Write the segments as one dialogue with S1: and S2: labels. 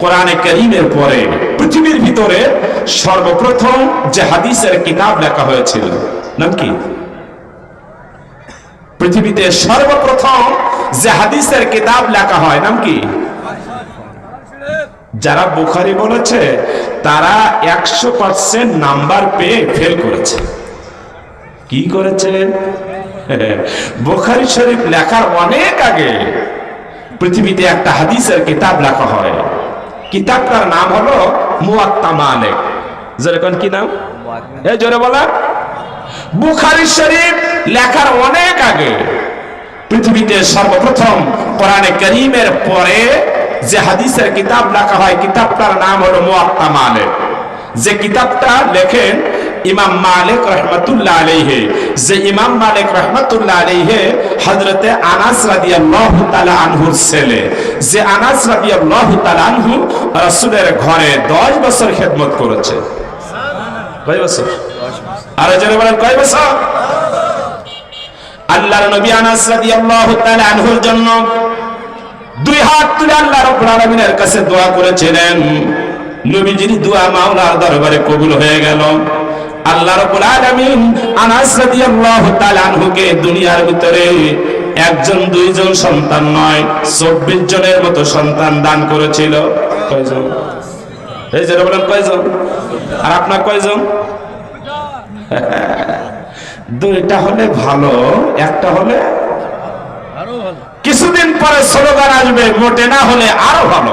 S1: কোরআনে করিমের পরে পৃথিবীর ভিতরে সর্বপ্রথম যে হাদিসের কিতাব লেখা হয়েছিল, নাম কি? পৃথিবীতে সর্বপ্রথম যে হাদিসের কিতাব লেখা হয়, নাম কি? যারা বুখারি বলেছে, তারা একশো পার্সেন্ট নাম্বার পেয়ে ফেল করেছে। কি করেছে? বুখারি শরীফ লেখার অনেক আগে পৃথিবীতে একটা হাদিসের কিতাব লেখা হয়। কিতাবটার নাম হলো মুয়াত্তা মালিক। যেরকম কি নাম? এই জোরে বলা। বুখারি শরীফ লেখার অনেক আগে পৃথিবীতে সর্বপ্রথম কোরআনে করিমের পরে যে হাদিসের কিতাব লেখা হয়, কিতাবটার নাম হলো মুয়াত্তা মালিক। যে কিতাবটা লেখেন ইমাম মালিক রহমতুল্লাহ আলাইহে, যে ইমাম মালিক রহমতুল্লাহ আলাইহে হযরতে আনাস রাদিয়াল্লাহু তাআলা আনহুর ছেলে। যে আনাস রাদিয়াল্লাহু তাআলা আনহু রাসূলের ঘরে 10 বছর খেদমত করেছে। কয় বছর? বলেন, কয় বছর? আল্লাহর নবী আনাস রাদিয়াল্লাহু তাআলা আনহুর জন্য দুই হাত তুলে আল্লাহ রাব্বুল আলামিনের কাছে দোয়া করেছিলেন। নবীজির দোয়া মাওলার দরবারে কবুল হয়ে গেল। আল্লাহ রাব্বুল আলামিন আনাস রাদিয়াল্লাহু তাআলা আনহুকে দুনিয়ার ভিতরে একজন, দুইজন সন্তান নয়, চব্বিশ জনের মতো সন্তান দান করেছিল। কয়জন? এই যে বলেন কয়জন? আর আপনার কয়জন? দুইটা হলে ভালো, একটা হলে কিছুদিন পরে স্লোগান আসবে, মোটে না হলে আরও ভালো।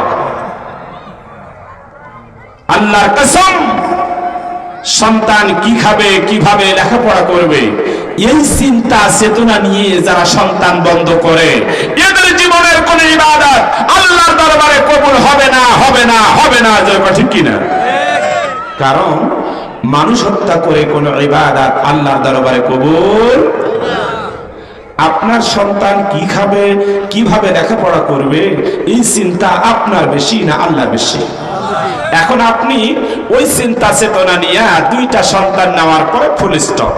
S1: আল্লাহর কসম সন্তান কি খাবে, কীভাবে লেখাপড়া করবে? এই চিন্তা, চেতনা নিয়ে যারা সন্তান বন্ধ করে, এদের জীবনের কোন ইবাদত আল্লাহর দরবারে কবুল হবে না হবে না হবে না ঠিক কিনা? কারণ মানুষ হত্যা করে কোন ইবাদত আল্লাহর দরবারে কবুল আপনার সন্তান কি খাবে, কীভাবে লেখাপড়া করবে, এই চিন্তা আপনার বেশি না আল্লাহ বেশি? এখন আপনি ওই চিন্তা চেতনা নিয়ে দুইটা সন্তান নেওয়ার পরে ফুল স্টপ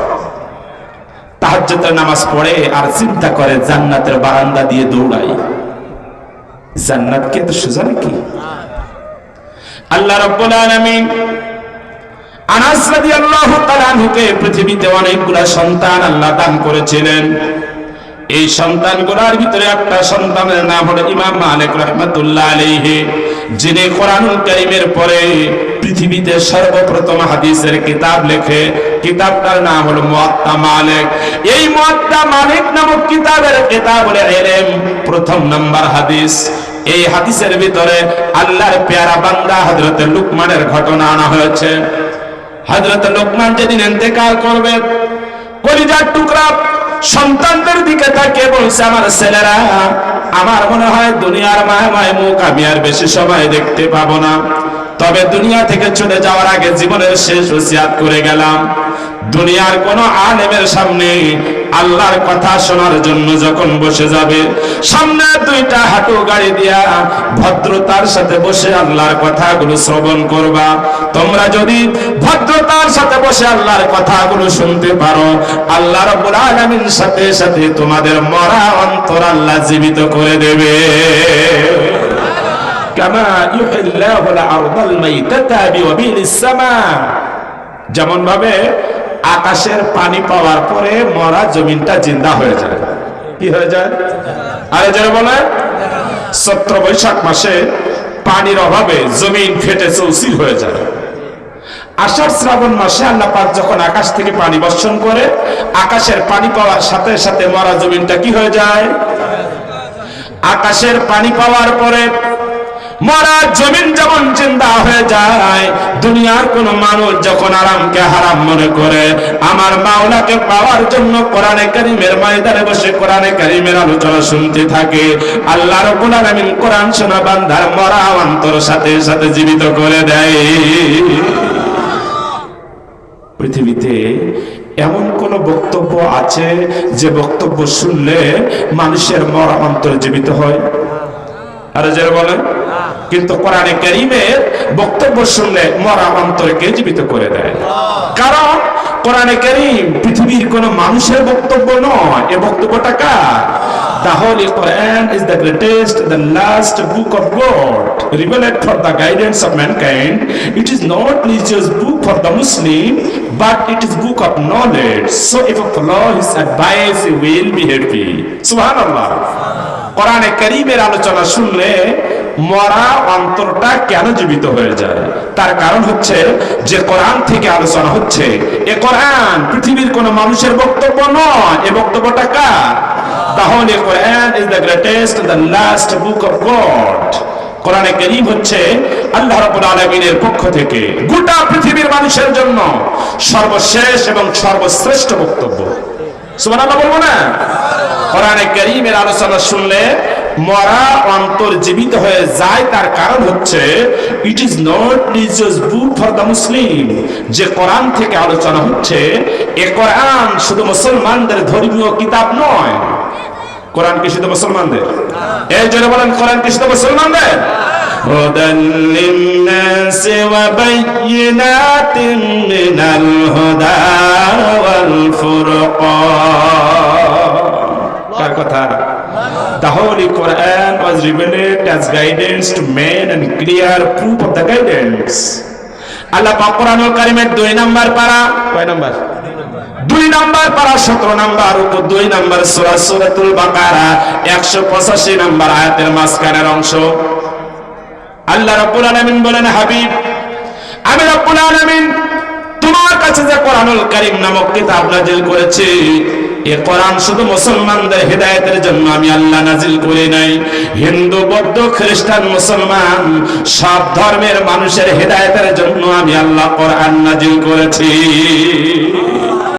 S1: তাহাজ্জুদের নামাজ পড়ে আর চিন্তা করে জান্নাতের বারান্দা দিয়ে দৌড়াই জান্নাত কে তো সোজা নাকি? আল্লাহ রাব্বুল আলামিন আনাস রাদিয়াল্লাহু তাআলা আনহুকে পৃথিবীতে অনেকগুলা সন্তান আল্লাহ দান করেছিলেন। এই সন্তানগুলোর ভিতরে একটা সন্তানের নাম হলো ইমাম মালিক রহমতুল্লাহ আলাইহি। যিনি কোরআনুল কারীমের পরে পৃথিবীতে সর্বপ্রথম হাদিসের কিতাব লেখে, কিতাবটার নাম হলো মুয়াত্তা মালিক। এই মুয়াত্তা মালিক নামক কিতাবের কিতাব হলো ইলম, প্রথম নাম্বার হাদিস। এই হাদিসের ভিতরে আল্লাহর পেয়ারা বান্দা হযরত লুকমানের ঘটনা আনা হয়েছে। হযরত লোকমান যেদিন ইন্তেকাল করবে, কলিজার টুকরা সন্তানদের দিকে তাকে বলছে, আমার ছেলেরা আমার মনে হয় দুনিয়ার মায় মায় মুখ আমি আর বেশি সময় দেখতে পাবো না। তবে দুনিয়া থেকে চলে যাওয়ার আগে জীবনের শেষ ওসিয়াত করে গেলাম। দুনিয়ার কোন আলেমের সামনে আল্লাহর কথা শোনার জন্য যখন বসে যাবে, সামনে দুইটা হাঁটু গাড়ি দিয়া ভদ্রতার সাথে বসে আল্লাহর কথাগুলো শ্রবণ করবা। তোমরা যদি ভদ্রতার সাথে বসে আল্লাহর কথাগুলো শুনতে পারো, আল্লাহ রাব্বুল আলামিন সাথে সাথে তোমাদের মরা অন্তর আল্লাহ জীবিত করে দেবে। কামা ইউহিল্লাহু আল-আরদাল মাইতাতা বিওয়াবিলিস সামা। যেমন ভাবে আকাশের পানি পাওয়ার পরে মরা জমিনটা জিন্দা হয়ে যায়। কি হয়ে যায়? আরে যারা বলে সত্র বৈশাখ মাসে পানির অভাবে জমিন ফেটে চৌচির হয়ে যায়। আষাঢ় শ্রাবণ মাসে আল্লাহ পাক যখন আকাশ থেকে পানি বর্ষণ করে, আকাশের পানি পাওয়ার সাথে সাথে মরা জমিনটা কি হয়ে যায়? আকাশের পানি পাওয়ার পরে মরা জমিন যেমন চিন্তা হয়ে যায় দুনিয়ার কোন মানুষ যখন আরামকে হারাম মনে করে, আমার মাওলাকে পাওয়ার জন্য কোরআনে কারিমের ময়দানে বসে কোরআনে কারিমের আলোচনা শুনতে থাকে। আল্লাহ রাব্বুল আলামিন কোরআন শোনা বান্দার মরা অন্তর সাথে সাথে জীবিত করে দেয়। পৃথিবীতে এমন কোন বক্তব্য আছে যে বক্তব্য শুনলে মানুষের মরা অন্তর জীবিত হয়? কিন্তু কোরআনে কারিমের বক্তব্য শুনলে মরা অন্তরকে জীবিত করে দেয় কারণ কোরআনে কারিম পৃথিবীর কোন মানুষের বক্তব্য নয় এ বক্তব্যটা কার Holy Quran is the greatest, the last book of God, revealed for the guidance of mankind. It is not religious book for the Muslim, but it is book of knowledge. So if you follow his advice, you will be happy. Subhanallah. কোরআনে আলোচনা শুনলে মরা অন্তরটা কেন জীবিত হয়ে যায়? তার কারণ হচ্ছে যে কোরআন থেকে আলোচনা হচ্ছে, এ কোরআন পৃথিবীর কোন মানুষের বক্তব্য নয়। এ বক্তব্যটা কার? তাহলে Quran is the greatest the last book of God কোরআনে করিম হচ্ছে আল্লাহ রাব্বুল আলামিনের পক্ষ থেকে গোটা পৃথিবীর মানুষের জন্য সর্বশেষ এবং সর্বশ্রেষ্ঠ বক্তব্য। সুবহানাল্লাহ বলব না? কোরআনে করিমের আলোচনা শুনলে মরা অন্তর জীবিত হয়ে যায় তার কারণ হচ্ছে it is not religious book for the Muslim যে কোরআন থেকে আলোচনা হচ্ছে এ কোরআন শুধু মুসলমানদের ধর্মীয় কিতাব নয় কোরআন কি শুধু মুসলমানদের এই জন্য বলেন কোরআন কি শুধু মুসলমানদের هدى للناس وبينات من الهدى والفرقان কার কথা The Holy Quran was revealed as guidance to men and clear proof of the guidance. আল্লাহ পাক কোরআনুল কারীমের দুই নাম্বার পারা, কয় নাম্বার দুই নাম্বার পারা, সতেরো নাম্বার উপর দুই নাম্বার সূরা সূরাতুল বাকারা, একশো পঁচাশি নাম্বার আয়াতের মাঝখানের অংশ আল্লাহ রাব্বুল আলামিন বলেন, হাবিব, আমি রাব্বুল আলামিন তোমার কাছে যে কোরআনুল কারীম নামক কিতাব নাজিল করেছি শুধু মুসলমানদের হৃদায়তের জন্য আমি আল্লাহ নাজিল নাই। হিন্দু, বৌদ্ধ, খ্রিস্টান, মুসলমান, সব ধর্মের মানুষের হেদায়েতের জন্য আমি আল্লাহ কোরআন নাজিল করেছি।